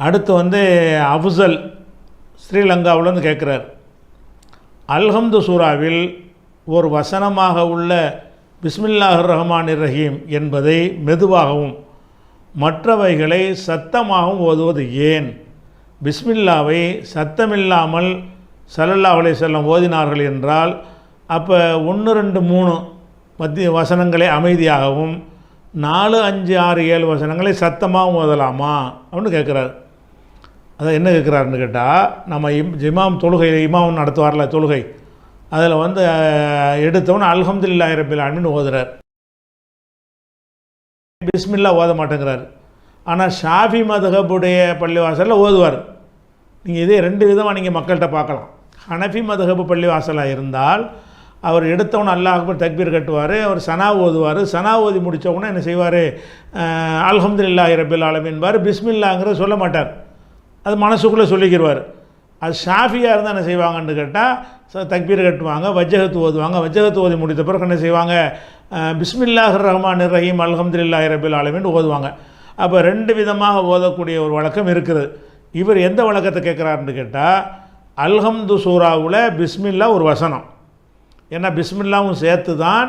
அடுத்து வந்து அஃசல் ஸ்ரீலங்காவிலேருந்து கேட்குறார் அல்ஹம்து சூராவில் ஒரு வசனமாக உள்ள பிஸ்மில்லாஹ் ரஹ்மான் ரஹீம் என்பதை மெதுவாகவும் மற்றவைகளை சத்தமாகவும் ஓதுவது ஏன்? பிஸ்மில்லாவை சத்தமில்லாமல் சல்லல்லா அலைஹி செல்லம் ஓதினார்கள் என்றால் அப்போ ஒன்று ரெண்டு மூணு மத்திய வசனங்களை அமைதியாகவும் நாலு அஞ்சு ஆறு ஏழு வசனங்களை சத்தமாகவும் ஓதலாமா? அப்படின்னு கேட்குறாரு அதான் என்ன கேட்குறாருன்னு கேட்டால் நம்ம இம் ஜிமாம் தொழுகையில் இமாம் நடத்துவார்ல தொழுகை. அதில் வந்து அஹ், அல்ஹம்துல்லா அல்ஹம்துலில்லாஹி ரபில் ஆலமீன் ஓதுறார். பிஸ்மில்லா ஓத மாட்டேங்கிறார். ஆனால் ஷாஃபி மதுகபுடைய பள்ளிவாசலில் ஓதுவார். நீங்கள் இதே ரெண்டு விதமாக நீங்கள் மக்கள்கிட்ட பார்க்கலாம் ஹனஃபி மதுஹபு பள்ளிவாசலாக இருந்தால் அவர் எடுத்தவன் அல்லாஹ் தக்பீர் கட்டுவார் அவர் சனா ஓதுவார். சனா ஓதி முடித்தவொன்னே என்ன செய்வார்? அல்ஹம்துல்லா ரபில் ஆலமின்பார் பிஸ்மில்லாங்கிறத சொல்ல மாட்டார். அது மனசுக்குள்ளே சொல்லிக்கிடுவார் அது ஷாஃபியாக இருந்தால் என்ன செய்வாங்கன்னு கேட்டால் தக்பீர் கட்டுவாங்க வஜ்ஜகத்து ஓதுவாங்க. வஜ்ஜகத்து ஓதி முடித்த பிறகு என்ன செய்வாங்க? பிஸ்மில்லாஹ் ரஹ்மான் ரஹீம் அல்ஹம்துலில்லாஹி ரபில் ஆலமின்னு ஓதுவாங்க. அப்போ ரெண்டு விதமாக ஓதக்கூடிய ஒரு வழக்கம் இருக்குது. இவர் எந்த வழக்கத்தை கேட்குறாருன்னு கேட்டால் அல்ஹம்து சூராவில் பிஸ்மில்லா ஒரு வசனம். ஏன்னா பிஸ்மில்லாவும் சேர்த்து தான்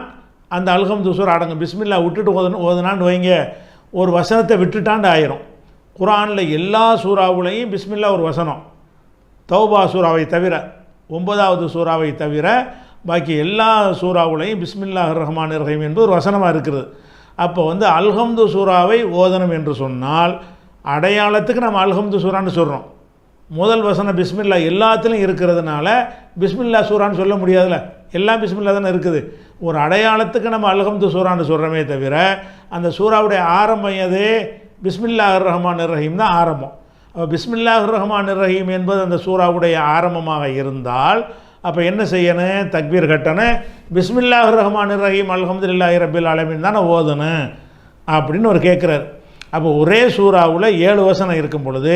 அந்த அல்ஹம்து சூரா அடங்கும். பிஸ்மில்லா விட்டுட்டு ஓதணும் ஓதுனான்னு வைங்க. ஒரு வசனத்தை விட்டுட்டாண்டு ஆயிரும். குரானில் எல்லா சூறாவுலையும் பிஸ்மில்லா ஒரு வசனம். தௌபா சூறாவை தவிர ஒன்பதாவது சூறாவை தவிர பாக்கி எல்லா சூறாவுலையும் பிஸ்மில்லா ரஹ்மான் ரஹீம் என்று ஒரு வசனமாக இருக்குது. அப்போ வந்து அல்ஹம்து சூறாவை ஓதனம் என்று சொன்னால் அடையாளத்துக்கு நம்ம அல்ஹம்து சூறான்னு சொல்கிறோம் முதல் வசனம் பிஸ்மில்லா எல்லாத்துலேயும் இருக்கிறதுனால பிஸ்மில்லா சூறான்னு சொல்ல முடியாதுல்ல. எல்லாம் பிஸ்மில்லா தானே இருக்குது. ஒரு அடையாளத்துக்கு நம்ம அல்ஹம்து சூறான்னு சொல்கிறோமே தவிர அந்த சூறாவுடைய ஆரம்பம் எது? பிஸ்மில்லாஹ் ரஹ்மான் ரஹீம் தான் ஆரம்பம். அப்போ பிஸ்மில்லாஹ் ரஹ்மான் ரஹீம் என்பது அந்த சூறாவுடைய ஆரம்பமாக இருந்தால் அப்போ என்ன செய்யணும்? தக்பீர் கட்டணும். பிஸ்மில்லாஹ் ரஹ்மான் ரஹீம் அல்ஹம்துலில்லாஹி ரபில் அலமின் தானே ஓதணும் அப்படின்னு ஒரு கேட்குறாரு அப்போ ஒரே சூறாவில் ஏழு வசனம் இருக்கும் பொழுது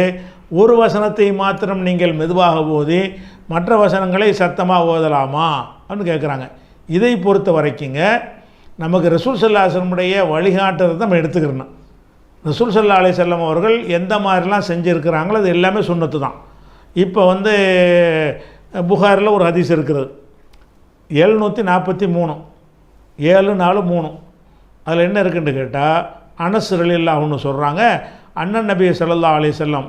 ஒரு வசனத்தை மாத்திரம் நீங்கள் மெதுவாக ஓதி மற்ற வசனங்களை சத்தமாக ஓதலாமா அப்படின்னு கேட்குறாங்க இதை பொறுத்த வரைக்குங்க நமக்கு ரசூல் சல்லாசனுடைய வழிகாட்டுறதை நம்ம எடுத்துக்கிறணும் ரசூல் சல்லா அலி செல்லம் அவர்கள் எந்த மாதிரிலாம் செஞ்சுருக்கிறாங்களோ அது எல்லாமே சுண்ணத்து தான். இப்போ வந்து புகாரில் ஒரு ஹதீஸ் இருக்கிறது. எழுநூற்றி நாற்பத்தி மூணு. ஏழு நாலு மூணு. அதில் என்ன இருக்குன்னு கேட்டால் அனஸ் ஒன்று சொல்கிறாங்க அண்ணன் நபி சல்லா அலி செல்லம்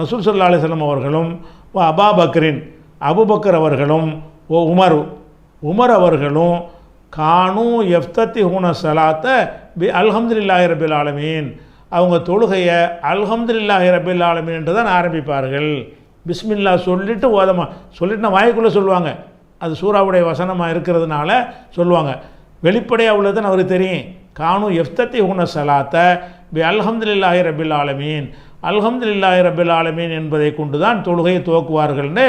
ரசூல் சல்லா அலி செல்லம் அவர்களும் ஓ அபா பக்ரின் அபுபக்கர் அவர்களும் ஓ உமர் உமர் அவர்களும் கானு எஃப்தத்தி ஹூன சலாத்த பி அல்ஹம்துலில்லாஹி ரபில் ஆலமீன். அவங்க தொழுகையை அல்ஹம்துல்லாஹி ரபில் ஆலமின் என்று தான் ஆரம்பிப்பார்கள். பிஸ்மில்லா சொல்லிட்டு ஓதமா சொல்லிட்டு நான் வாய்க்குள்ளே சொல்லுவாங்க. அது சூறாவுடைய வசனமாக இருக்கிறதுனால சொல்லுவாங்க. வெளிப்படையாக உள்ளதுன்னு அவருக்கு தெரியும். காணும் எஃப்தத்தி உன சலாத்த பி அல்ஹம்துலில்லாஹி ரபில் ஆலமீன். அல்ஹம்துல்லாஹி ரபில் ஆலமீன் என்பதை கொண்டு தான் தொழுகையை துவக்குவார்கள்னு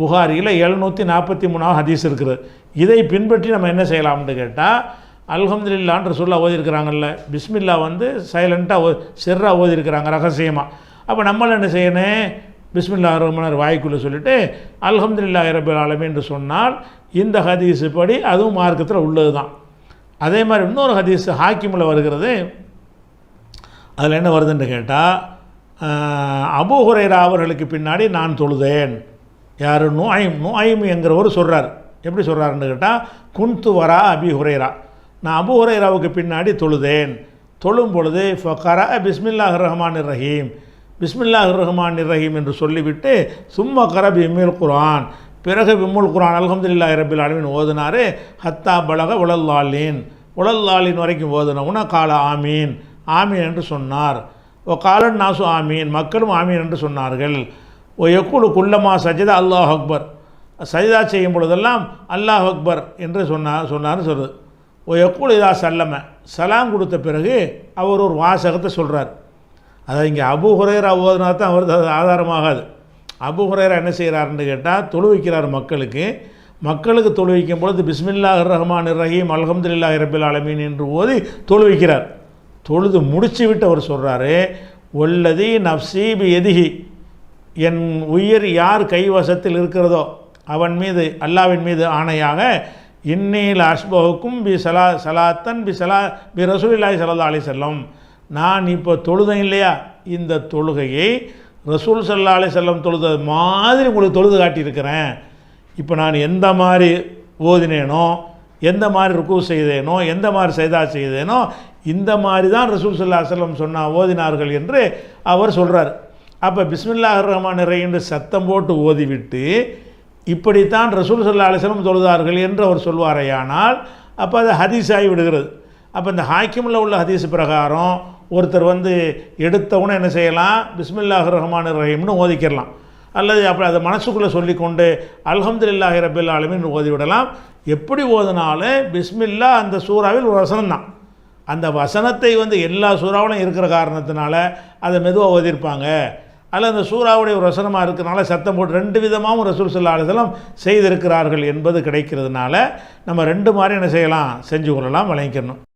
புகாரியில் எழுநூற்றி நாற்பத்தி மூணாவது ஹதீஸ் இருக்குது. இதை பின்பற்றி நம்ம என்ன செய்யலாம்னு கேட்டால் அல்ஹம்துலில்லான்ற சொல்ல ஓதிருக்கிறாங்கல்ல பிஸ்மில்லா வந்து சைலண்ட்டாக ஓ சிர்ராக ஓதிருக்கிறாங்க ரகசியமாக அப்போ நம்மள என்ன செய்யணும்? பிஸ்மில்லா ரஹ்மான் வாய்க்குள்ளே சொல்லிட்டு அல்ஹம்துல்லா இரபுல் ஆலமீன் என்று சொன்னால் இந்த ஹதீஸு படி அதுவும் மார்க்கத்தில் உள்ளது தான் அதே மாதிரி இன்னொரு ஹதீஸ் ஹாக்கிமில் வருகிறது. அதில் என்ன வருதுன்னு கேட்டால் அபு ஹுரைரா அவர்களுக்கு பின்னாடி நான் தொழுதேன். யார்? நுஐம். நுஐம் என்கிறவர் சொல்கிறார் எப்படி சொல்கிறாருன்னு கேட்டால் குன்து வரா அபி ஹுரைரா. நான் அபு ஹுரைராவுக்கு பின்னாடி தொழுதேன். தொழும் பொழுது ஃபக்கரா பிஸ்மில்லாஹ் ரஹ்மான் ரஹீம் பிஸ்மில்லாஹ் ரஹ்மான் ரஹீம் என்று சொல்லிவிட்டு சும்மா கர பிம்மில் குரான் பிறகு விம்முல் குரான் அலமதுல்லா இரபில் அலமின் ஓதினாரு ஹத்தா பலக உலல்லாலின். உலல்லாலின் வரைக்கும் ஓதுனவுன்னா கால ஆமீன். ஆமீன் என்று சொன்னார். ஓ காலன் நாசு ஆமீன். மக்களும் ஆமீன் என்று சொன்னார்கள். ஓ எக்குழு குல்லமா சஜிதா அல்லாஹ் அக்பர். சஜிதா செய்யும் பொழுதெல்லாம் அல்லாஹ் அக்பர் என்று சொன்னார் சொன்னார்னு சொல்லுது ஓ எக்குழு இதா சல்லம சலாம் கொடுத்த பிறகு அவர் ஒரு வாசகத்தை சொல்கிறார் அதை இங்கே அபு ஹுரேரா ஓதுனா தான் அவருக்கு அது ஆதாரமாகாது அபு ஹுரேரா என்ன செய்கிறாருன்னு கேட்டால் தொழுவிக்கிறார் மக்களுக்கு மக்களுக்கு தொழுவிக்கும் பொழுது பிஸ்மில்லாஹ் ரஹ்மான் ரஹீம் அல்ஹம்துலில்லாஹி இரபில் ஆலமீன் என்று ஓதி தொழுவிக்கிறார் தொழுது முடிச்சு விட்டு அவர் சொல்கிறாரு ஒல்லதி நப்சீபி எதிகி என் உயிர் யார் கைவசத்தில் இருக்கிறதோ அவன் மீது அல்லாவின் மீது ஆணையாக இன்னில் அஷ்பகுக்கும் பி சலா சலாத்தன் பி சலா பி ரசூலில்லாய் சல்லா அலி செல்லம் நான் இப்போ தொழுதேன் இல்லையா? இந்த தொழுகையை ரசூல் சல்லா அலி செல்லம் தொழுது மாதிரி உங்களுக்கு தொழுது காட்டியிருக்கிறேன். இப்போ நான் எந்த மாதிரி ஓதினேனோ எந்த மாதிரி ருக்கு செய்தேனோ எந்த மாதிரி செய்தா செய்தேனோ இந்த மாதிரி தான் ரசூல் சல்லா செல்லம் சொன்னால் ஓதினார்கள் என்று அவர் சொல்கிறார் அப்போ பிஸ்மில்லாஹ் ரஹ்மான் என்று சத்தம் போட்டு ஓதிவிட்டு இப்படித்தான் ரசூல் சல்லா அலிஸ்லம் தொழுதார்கள் என்று அவர் சொல்வாரையானால் அப்போ அது ஹதீஸ் ஆகி விடுகிறது. அப்போ இந்த ஹாக்கிமில் உள்ள ஹதீஸ் பிரகாரம் ஒருத்தர் வந்து எடுத்தவுடனே என்ன செய்யலாம்? பிஸ்மில்லாஹ் ரஹ்மான் ரஹீம்னு ஓதிக்கிறலாம் அல்லது அப்படி அதை மனசுக்குள்ளே சொல்லிக்கொண்டு அல்ஹம்துலில்லாஹி ரபில் ஆலமின் ஓதிவிடலாம் எப்படி ஓதினாலும் பிஸ்மில்லா அந்த சூறாவில் ஒரு வசனம் தான் அந்த வசனத்தை வந்து எல்லா சூறாவிலும் இருக்கிற காரணத்தினால அதை மெதுவாக ஓதியிருப்பாங்க. அதில் அந்த சூறாவுடைய ஒரு வசனமாக இருக்கிறனால சத்தம் போட்டு ரெண்டு விதமாகவும் ரசூல் சல்லா செய்திருக்கிறார்கள் என்பது கிடைக்கிறதுனால நம்ம ரெண்டு மாதிரி என்ன செய்யலாம்? செஞ்சு கொள்ளலாம் வழங்கிக்கணும்